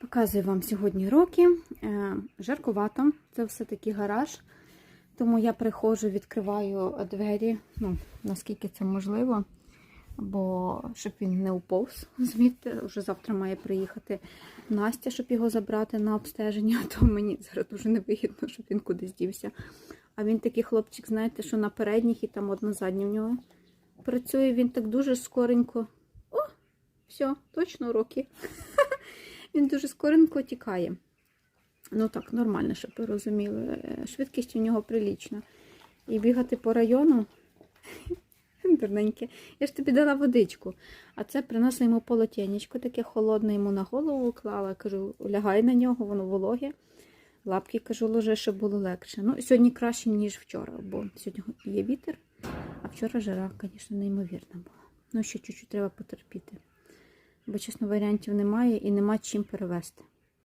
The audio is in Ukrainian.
Показую вам сьогодні роки. Е, Жаркувато, це все-таки гараж. Тому я приходжу, відкриваю двері, ну, наскільки це можливо, бо щоб він не уповз звідти. Вже завтра має приїхати Настя, щоб його забрати на обстеження, то мені зараз дуже невигідно, щоб він кудись дівся. А він такий хлопчик, знаєте, що на передніх і там одна задня в нього працює. Він так дуже скоренько. О, все, точно роки. Він дуже скоренько тікає. Ну так, нормально, щоб ви розуміли. Швидкість у нього прилічна. І бігати по району. Дурненьке. Я ж тобі дала водичку. А це принесла йому полотенечко, таке холодне йому на голову клала. Кажу, лягай на нього, воно вологе. Лапки кажу, ложи, щоб було легше. Ну, сьогодні краще, ніж вчора, бо сьогодні є вітер, а вчора жара, звісно, неймовірна була. Ну, ще чуть-чуть треба потерпіти. Бо, чесно, варіантів немає і нема чим перевезти.